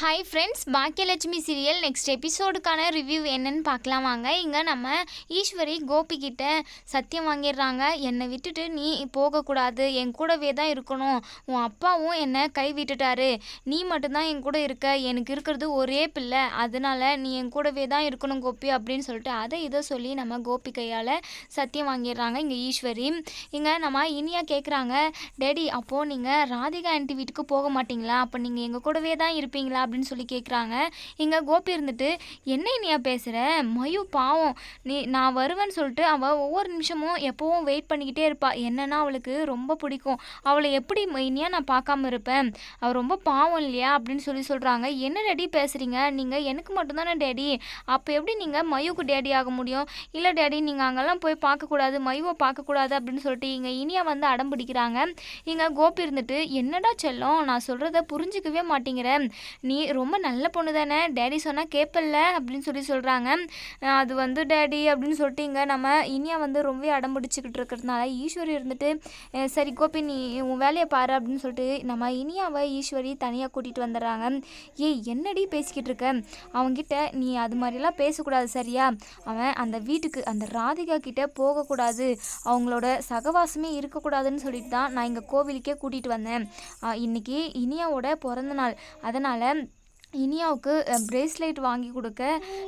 Hi friends Baakiyalakshmi serial next எபிசோடுக்கான review என்னன்னு பார்க்கலாம் வாங்க. இங்கே நம்ம ஈஸ்வரி கோபிக்கிட்ட சத்தியம் வாங்கிடுறாங்க. என்னை விட்டுட்டு நீ போகக்கூடாது. என் கூடவே தான் இருக்கணும். உன் அப்பாவும் என்னை கை விட்டுட்டாரு. நீ மட்டும்தான் என் கூட இருக்க. எனக்கு இருக்கிறது ஒரே பிள்ளை. அதனால நீ என் கூடவே தான் இருக்கணும் கோபி அப்படின்னு சொல்லிட்டு அதை இதை சொல்லி நம்ம கோபி கையால் சத்தியம் வாங்கிடுறாங்க இங்கே ஈஸ்வரி. இங்கே நம்ம இனியா கேட்குறாங்க டேடி அப்போது நீங்கள் ராதிகா ஆண்டி வீட்டுக்கு போக மாட்டிங்களா? அப்போ நீங்கள் எங்கள் கூடவே தான் இருப்பீங்களா? அப்படின்னு சொல்லி கேட்குறாங்க இங்கே கோபி இருந்துட்டு என்ன இனியா பேசுகிற மயு பாவம். நீ நான் வருவேன்னு சொல்லிட்டு அவள் ஒவ்வொரு நிமிஷமும் எப்போவும் வெயிட் பண்ணிக்கிட்டே இருப்பாள் என்னன்னா அவளுக்கு ரொம்ப பிடிக்கும். அவளை எப்படி ம- நான் பார்க்காம இருப்பேன்? அவள் ரொம்ப பாவம் இல்லையா? அப்படின்னு சொல்லி சொல்கிறாங்க என்ன டேடி பேசுகிறீங்க நீங்கள் எனக்கு மட்டும்தானே டேடி. அப்போ எப்படி நீங்கள் மயுக்கு டேடி ஆக முடியும்? இல்லை டேடி நீங்கள் அங்கெல்லாம் போய் பார்க்கக்கூடாது. மயுவை பார்க்கக்கூடாது. அப்படின்னு சொல்லிட்டு இங்கே இனியா வந்து அடம் பிடிக்கிறாங்க. இங்கே கோபி இருந்துட்டு என்னடா செல்லம்? நான் சொல்கிறத புரிஞ்சிக்கவே மாட்டேங்கிறேன் நீ ரொம்ப நல்ல பொண்ணு தானே. டேடி சொன்னால் கேட்பல்ல அப்படின்னு சொல்லி சொல்கிறாங்க அது வந்து டேடி அப்படின்னு சொல்லிட்டு இங்கே நம்ம இனியா வந்து ரொம்பவே அடம் பிடிச்சிக்கிட்டு இருக்கிறதுனால ஈஸ்வரி இருந்துட்டு சரி கோபி நீ உன் வேலையை பாரு அப்படின்னு சொல்லிட்டு நம்ம இனியாவை ஈஸ்வரி தனியாக கூட்டிகிட்டு வந்துடுறாங்க. ஏய் என்னடி பேசிக்கிட்டு இருக்க? அவன்கிட்ட நீ அது மாதிரிலாம் பேசக்கூடாது சரியா? அவன் அந்த வீட்டுக்கு அந்த ராதிகா கிட்டே போகக்கூடாது. அவங்களோட சகவாசமே இருக்கக்கூடாதுன்னு சொல்லிட்டு தான் நான் இங்கே கோவிலுக்கே கூட்டிகிட்டு வந்தேன். இன்றைக்கி இன்னைக்கு இனியாவோட பிறந்த நாள். அதனால் இனியாவுக்கு ப்ரேஸ்லைட் வாங்கி கொடுக்க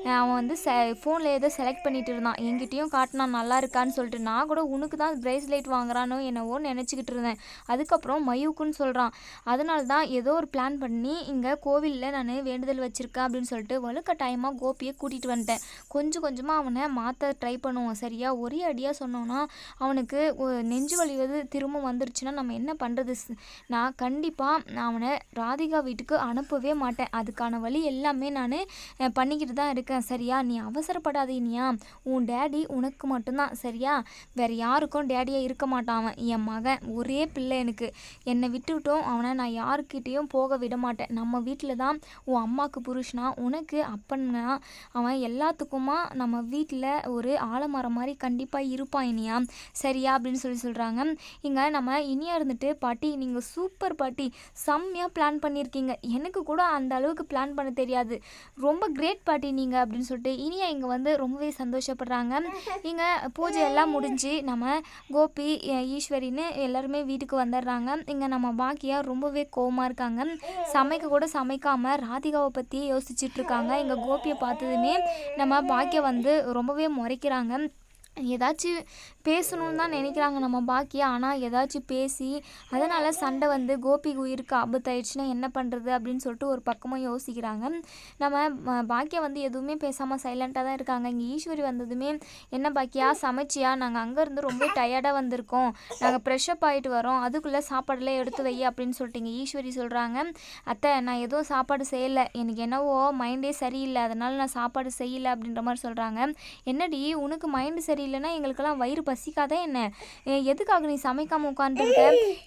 அவன் வந்து செ ஃபோனில் ஏதோ செலக்ட் பண்ணிட்டு இருந்தான். என்கிட்டயும் காட்டினான் நல்லா இருக்கான்னு சொல்லிட்டு நான் கூட உனக்கு தான் ப்ரேஸ்லைட் வாங்குறானோ என்னவோ நினச்சிக்கிட்டு இருந்தேன். அதுக்கப்புறம் மயூக்குன்னு சொல்கிறான் அதனால தான் ஏதோ ஒரு பிளான் பண்ணி இங்கே கோவிலில் நான் வேண்டுதல் வச்சுருக்கேன் அப்படின்னு சொல்லிட்டு வலுக்கட்டாயமாக கோபியை கூட்டிகிட்டு வந்துட்டேன். கொஞ்சம் கொஞ்சமாக அவனை மாற்ற ட்ரை பண்ணுவோம். சரியா? ஒரே அடியாக சொன்னோன்னா அவனுக்கு ஒ- நெஞ்சு வலிவது திரும்ப வந்துருச்சுன்னா நம்ம என்ன பண்ணுறது நான் கண்டிப்பாக அவனை ராதிகா வீட்டுக்கு அனுப்பவே மாட்டேன். அது அதுக்கான வழி எல்லாமே நான் பண்ணிக்கிட்டு தான் இருக்கேன். சரியா? நீ அவசரப்படாதீனியா? உன் டேடி உனக்கு மட்டும்தான். சரியா? வேறு யாருக்கும் டேடியாக இருக்க மாட்டான் அவன். என் மகன் ஒரே பிள்ளை எனக்கு. என்னை விட்டுவிட்டோம். அவனை நான் யாருக்கிட்டேயும் போக விட மாட்டேன். நம்ம வீட்டில் தான் உன் அம்மாவுக்கு புருஷனா உனக்கு அப்பன்னா அவன் எல்லாத்துக்குமா நம்ம வீட்டில் ஒரு ஆலமரம் மாதிரி கண்டிப்பாக இருப்பான் இனியா. சரியா? அப்படின்னு சொல்லி சொல்கிறாங்க இங்கே நம்ம இனியா இருந்துட்டு பாட்டி நீங்கள் சூப்பர் பாட்டி. செம்மையாக பிளான் பண்ணியிருக்கீங்க. எனக்கு கூட அந்த அளவுக்கு பிளான் பண்ண தெரியாது. ரொம்ப கிரேட் பாட்டி நீங்கள் அப்படின்னு சொல்லிட்டு இனியா இங்கே வந்து ரொம்பவே சந்தோஷப்படுறாங்க. இங்கே பூஜை எல்லாம் முடிஞ்சு நம்ம கோபி ஈஸ்வரின்னு எல்லாருமே வீட்டுக்கு வந்துடுறாங்க. இங்கே நம்ம பாக்கியா ரொம்பவே கோவமாக இருக்காங்க. சமைக்க கூட சமைக்காம ராதிகாவை பற்றி யோசிச்சுட்டு இருக்காங்க. இங்கே கோபியை பார்த்ததுமே நம்ம பாக்கியா வந்து ரொம்பவே முறைக்கிறாங்க. ஏதாச்சும் பேசணும்னு தான் நினைக்கிறாங்க நம்ம பாக்கியா. ஆனால் ஏதாச்சும் பேசி அதனால் சண்டை வந்து கோபிக்கு உயிருக்கு ஆபத்தாயிடுச்சுன்னா என்ன பண்ணுறது அப்படின்னு சொல்லிட்டு ஒரு பக்கமாக யோசிக்கிறாங்க. நம்ம பாக்கியா வந்து எதுவுமே பேசாமல் சைலண்ட்டாக தான் இருக்காங்க. இங்கே ஈஸ்வரி வந்ததுமே என்ன பாக்கியா சமைச்சியா? நாங்கள் அங்கேருந்து ரொம்ப டயர்டாக வந்திருக்கோம். நாங்கள் ப்ரெஷ்அப் ஆகிட்டு வரோம். அதுக்குள்ளே சாப்பாடெல்லாம் எடுத்து வை அப்படின்னு சொல்லிட்டு இங்கே ஈஸ்வரி சொல்கிறாங்க அத்தை நான் எதுவும் சாப்பாடு செய்யலை. எனக்கு என்னவோ மைண்டே சரியில்லை. அதனால் நான் சாப்பாடு செய்யலை அப்படின்ற மாதிரி சொல்கிறாங்க என்னடி உனக்கு மைண்டு சரி இல்லைன்னா எங்களுக்கெல்லாம் வயிறு பசிக்காதே என்ன? எதுக்காக நீ சமைக்காமல் உட்காந்துருக்க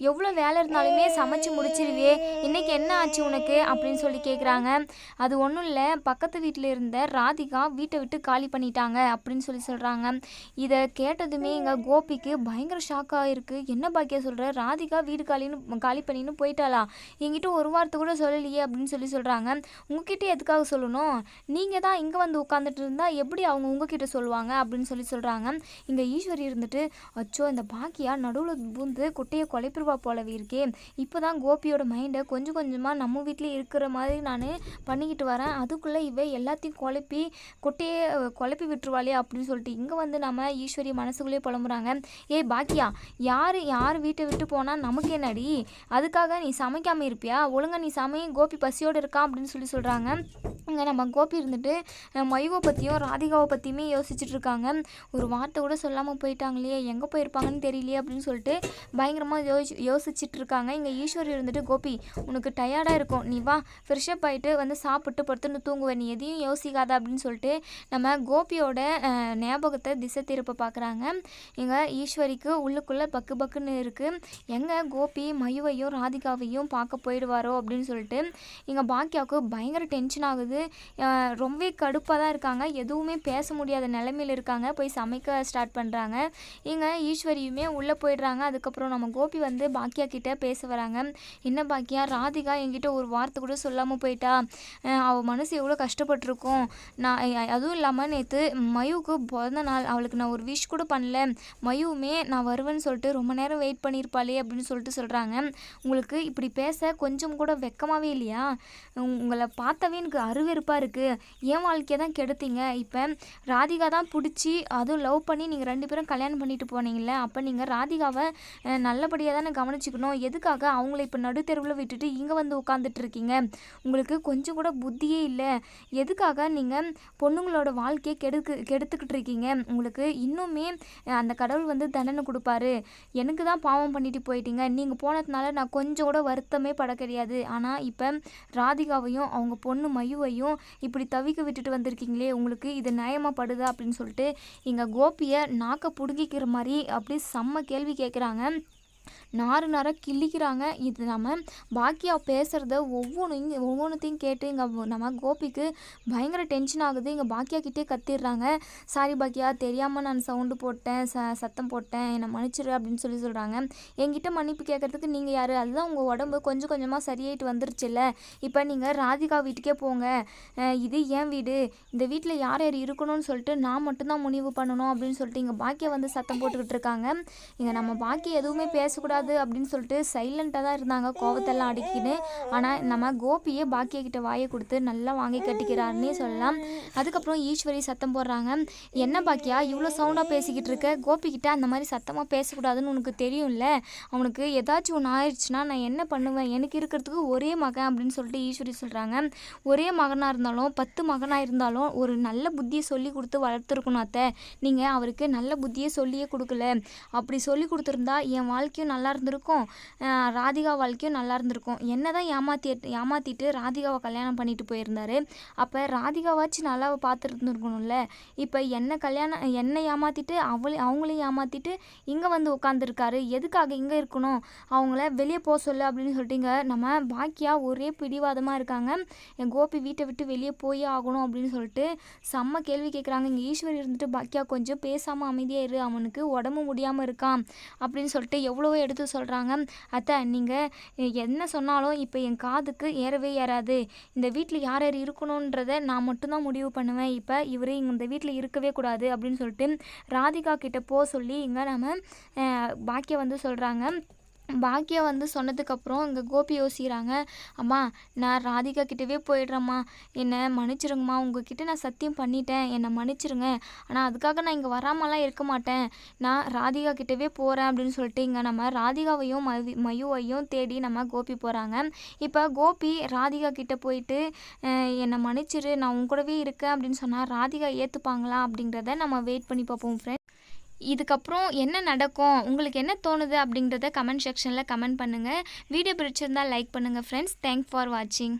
எவ்வளோ வேலை இருந்தாலுமே சமைச்சு முடிச்சிருவியே. இன்னைக்கு என்ன ஆச்சு உனக்கு? அப்படின்னு சொல்லி கேட்குறாங்க அது ஒன்றும் இல்லை. பக்கத்து வீட்டில் இருந்த ராதிகா வீட்டை விட்டு காலி பண்ணிட்டாங்க அப்படின்னு சொல்லி சொல்கிறாங்க இதை கேட்டதுமே எங்கள் கோபிக்கு பயங்கர ஷாக்காக இருக்குது என்ன பாக்கியா சொல்கிற ராதிகா வீடு காலின்னு காலி பண்ணின்னு போயிட்டாளா? என்கிட்ட ஒரு வாரத்தை கூட சொல்லலையே அப்படின்னு சொல்லி சொல்கிறாங்க உங்ககிட்ட எதுக்காக சொல்லணும்? நீங்கள் தான் இங்கே வந்து உட்காந்துட்டு இருந்தால் எப்படி அவங்க உங்ககிட்ட சொல்லுவாங்க அப்படின்னு சொல்லி சொல்கிறாங்க இங்கே ஈஸ்வரி இருந்துட்டு அச்சோ இந்த பாக்கியா நடுவில் பூந்து குட்டையை குலைப்பிருவா போலவே இருக்கே. இப்போ தான் கோபியோட மைண்டை கொஞ்சம் கொஞ்சமாக நம்ம வீட்டிலே இருக்கிற மாதிரி நான் பண்ணிக்கிட்டு வரேன். அதுக்குள்ளே இவ எல்லாத்தையும் குழப்பி குட்டையை குழப்பி விட்டுருவாளே அப்படின்னு சொல்லிட்டு இங்கே வந்து நம்ம ஈஸ்வரி மனசுக்குள்ளேயே புலம்புறாங்க. ஏய் பாக்கியா யார் யார் வீட்டை விட்டு போனால் நமக்கு என்னடி? அதுக்காக நீ சமைக்காமல் இருப்பியா? ஒழுங்கா நீ சமைய கோபி பசியோடு இருக்கா? அப்படின்னு சொல்லி சொல்கிறாங்க இங்கே நம்ம கோபி இருந்துட்டு மைவோ மயுவை பற்றியும் ராதிகாவை பற்றியுமே யோசிச்சுட்டு இருக்காங்க. ஒரு வார்த்தை கூட சொல்லாமல் போயிட்டாங்களே எங்கே போயிருப்பாங்கன்னு தெரியலையே அப்படின்னு சொல்லிட்டு பயங்கரமாக யோசி யோசிச்சுட்டு இருக்காங்க இங்கே ஈஸ்வரி இருந்துட்டு கோபி உனக்கு டயர்டாக இருக்கும். நீ வா ஃப்ரெஷ்அப் ஆகிட்டு வந்து சாப்பிட்டு படுத்துன்னு தூங்குவேன் நீ எதையும் யோசிக்காத அப்படின்னு சொல்லிட்டு நம்ம கோபியோட ஞாபகத்தை திசை திருப்ப பார்க்குறாங்க இங்கே ஈஸ்வரிக்கு உள்ளுக்குள்ளே பக்கு பக்குன்னு இருக்குது எங்கே கோபி மயுவையும் ராதிகாவையும் பார்க்க போயிடுவாரோ அப்படின்னு சொல்லிட்டு இங்கே பாக்கியாவுக்கு பயங்கர டென்ஷன் ஆகுது. ரொம்பவே கடுப்பாக தான் இருக்காங்க. எதுவுமே பேச முடியாத நிலமையில் இருக்காங்க. போய் சமைக்க ஸ்டார்ட் பண்ணுறாங்க இங்கே ஈஸ்வரியுமே உள்ளே போயிடுறாங்க. அதுக்கப்புறம் நம்ம கோபி வந்து பாக்கியா கிட்டே பேச வராங்க. என்ன பாக்கியா ராதிகா என்கிட்ட ஒரு வார்த்தை கூட சொல்லாமல் போயிட்டா. அவள் மனசு எவ்வளோ கஷ்டப்பட்டிருக்கும். நான் அதுவும் இல்லாமல் நேற்று மயுவுக்கு பிறந்த நாள். அவளுக்கு நான் ஒரு விஷ் கூட பண்ணல. மயுவுமே நான் வருவேன்னு சொல்லிட்டு ரொம்ப நேரம் வெயிட் பண்ணியிருப்பாளே அப்படின்னு சொல்லிட்டு சொல்கிறாங்க உங்களுக்கு இப்படி பேச கொஞ்சம் கூட வெக்கமாகவே இல்லையா? உங்களை பார்த்தாவே எனக்கு அருவெருப்பாக இருக்குது என் வாழ்க்கையை தான் கெடுத்தீங்க. இப்போ ராதிகா தான் பிடிச்சி அதுவும் லவ் பண்ணி நீங்கள் ரெண்டு பேரும் கல்யாணம் பண்ணிட்டு போனீங்கல்ல அப்போ நீங்கள் ராதிகாவை நல்லபடியாக தானே கவனிச்சுக்கணும். எதுக்காக அவங்கள இப்போ நடுத்தெருவில் விட்டுட்டு இங்கே வந்து உட்காந்துட்டு இருக்கீங்க? உங்களுக்கு கொஞ்சம் கூட புத்தியே இல்லை. எதுக்காக நீங்கள் பொண்ணுங்களோட வாழ்க்கையை கெடுக்கு கெடுத்துக்கிட்டு இருக்கீங்க? உங்களுக்கு இன்னுமே அந்த கடவுள் வந்து தண்டனை கொடுப்பாரு. எனக்கு தான் பாவம் பண்ணிட்டு போயிட்டீங்க. நீங்கள் போனதுனால நான் கொஞ்சம் கூட வருத்தமே பட கிடையாது. ஆனால் இப்போ ராதிகாவையும் அவங்க பொண்ணு மயுவையும் இப்படி தவிக்க விட்டுட்டு வந்திருக்கீங்களே உங்களுக்கு இது நியாயமாக படுதா அப்படின்னு சொல்லிட்டு இங்கே கோ கோபியை நாக்க பிடுங்கிக்கிற மாதிரி அப்படி செம்ம கேள்வி கேட்குறாங்க நாறு நார கிள்ளிக்கிறாங்க. இது நம்ம பாக்கியா பேசுகிறத ஒவ்வொன்றையும் ஒவ்வொன்றத்தையும் கேட்டு இங்கே நம்ம கோபிக்கு பயங்கர டென்ஷன் ஆகுது. இங்கே பாக்கியா கிட்டே கத்திடுறாங்க. சாரி பாக்கியா தெரியாமல் நான் சவுண்டு போட்டேன். ச சத்தம் போட்டேன். என்னை மன்னிச்சிரு அப்படின்னு சொல்லி சொல்கிறாங்க என்கிட்ட மன்னிப்பு கேட்குறதுக்கு நீங்கள் யார்? அதுதான் உங்கள் உடம்பு. கொஞ்சம் கொஞ்சமாக சரியாயிட்டு வந்துருச்சுல்ல. இப்போ நீங்கள் ராதிகா வீட்டுக்கே போங்க. இது என் வீடு? இந்த வீட்டில் யார் யார் இருக்கணும்னு சொல்லிட்டு நான் மட்டும்தான் முடிவு பண்ணணும் அப்படின்னு சொல்லிட்டு இங்கே பாக்கியா வந்து சத்தம் போட்டுக்கிட்டு இருக்காங்க. இங்கே நம்ம பாக்கியம் எதுவுமே பேச பேசக்கூடாது அப்படின்னு சொல்லிட்டு சைலண்ட்டாக தான் இருந்தாங்க. கோவத்தெல்லாம் அடிக்கின்னு ஆனால் நம்ம கோபியே பாக்கிய கிட்ட வாயை கொடுத்து நல்லா வாங்கி கட்டிக்கிறாருன்னே சொல்லலாம். அதுக்கப்புறம் ஈஸ்வரி சத்தம் போடுறாங்க. என்ன பாக்கியா இவ்வளோ சவுண்டாக பேசிக்கிட்டு இருக்க? கோபி கிட்ட அந்த மாதிரி சத்தமாக பேசக்கூடாதுன்னு உனக்கு தெரியும்ல. அவனுக்கு ஏதாச்சும் ஒன்று ஆயிடுச்சுன்னா நான் என்ன பண்ணுவேன்? எனக்கு இருக்கிறதுக்கு ஒரே மகன் அப்படின்னு சொல்லிட்டு ஈஸ்வரி சொல்கிறாங்க ஒரே மகனாக இருந்தாலும் பத்து மகனாக இருந்தாலும் ஒரு நல்ல புத்தியை சொல்லி கொடுத்து வளர்த்துருக்கணும் அத்தை. நீங்கள் அவருக்கு நல்ல புத்தியை சொல்லியே கொடுக்கல. அப்படி சொல்லி கொடுத்துருந்தா என் வாழ்க்கையும் நல்லா இருந்திருக்கும். ராதிகா வாழ்க்கையும் நல்லா இருந்திருக்கும். என்ன தான் ஏமாத்தி ஏமாற்றிட்டு ராதிகாவை கல்யாணம் பண்ணிட்டு போயிருந்தாரு. அப்போ ராதிகாவாச்சும் நல்லா பார்த்துருந்துருக்கணும்ல இப்போ என்னை கல்யாணம் என்னை ஏமாற்றிட்டு அவளை அவங்களையும் ஏமாற்றிட்டு இங்கே வந்து உட்காந்துருக்காரு எதுக்காக இங்கே இருக்கணும்? அவங்கள வெளியே போக சொல்லு அப்படின்னு சொல்லிட்டு நம்ம பாக்கியா ஒரே பிடிவாதமாக இருக்காங்க. என் கோபி வீட்டை விட்டு வெளியே போயே ஆகணும் அப்படின்னு சொல்லிட்டு செம்ம கேள்வி கேட்குறாங்க இங்கே ஈஸ்வரி இருந்துட்டு பாக்கியா கொஞ்சம் பேசாமல் அமைதியாக இரு. அவனுக்கு உடம்பு முடியாமல் இருக்கான் அப்படின்னு சொல்லிட்டு எவ்வளோ ஃபோட்டோவை எடுத்து சொல்கிறாங்க அத்தை நீங்கள் என்ன சொன்னாலும் இப்போ என் காதுக்கு ஏறவே ஏறாது. இந்த வீட்டில் யார் யார் இருக்கணுன்றதை நான் மட்டும்தான் முடிவு பண்ணுவேன். இப்போ இவர் இந்த வீட்டில் இருக்கவே கூடாது அப்படின்னு சொல்லிட்டு ராதிகா கிட்டே போக சொல்லி இங்கே நம்ம பாக்கியம் வந்து சொல்கிறாங்க பாக்கியா வந்து சொன்னதுக்கப்புறம் இங்கே கோபி யோசிக்கிறாங்க அம்மா நான் ராதிகா கிட்டவே போயிடுறேம்மா. என்னை மன்னிச்சிருங்கம்மா. உங்ககிட்ட நான் சத்தியம் பண்ணிட்டேன். என்னை மன்னிச்சிருங்க. ஆனால் அதுக்காக நான் இங்கே வராமலாம் இருக்க மாட்டேன். நான் ராதிகா கிட்டவே போகிறேன் அப்படின்னு சொல்லிட்டு இங்கே நம்ம ராதிகாவையும் மயு மயுவையும் தேடி நம்ம கோபி போகிறாங்க இப்போ கோபி ராதிகா கிட்ட போயிட்டு என்னை மன்னிச்சிரு. நான் உன் கூடவே இருக்கேன் அப்படின்னு சொன்னால் ராதிகா ஏற்றுப்பாங்களா அப்படிங்கிறத நம்ம வெயிட் பண்ணி பார்ப்போம் ஃப்ரெண்ட் இதுக்கப்புறம் என்ன நடக்கும்? உங்களுக்கு என்ன தோணுது அப்படிங்கிறத கமெண்ட் செக்ஷனில் கமெண்ட் பண்ணுங்கள் வீடியோ பிடிச்சிருந்தால் லைக் பண்ணுங்கள் ஃப்ரெண்ட்ஸ் தேங்க்ஸ் ஃபார் வாட்சிங்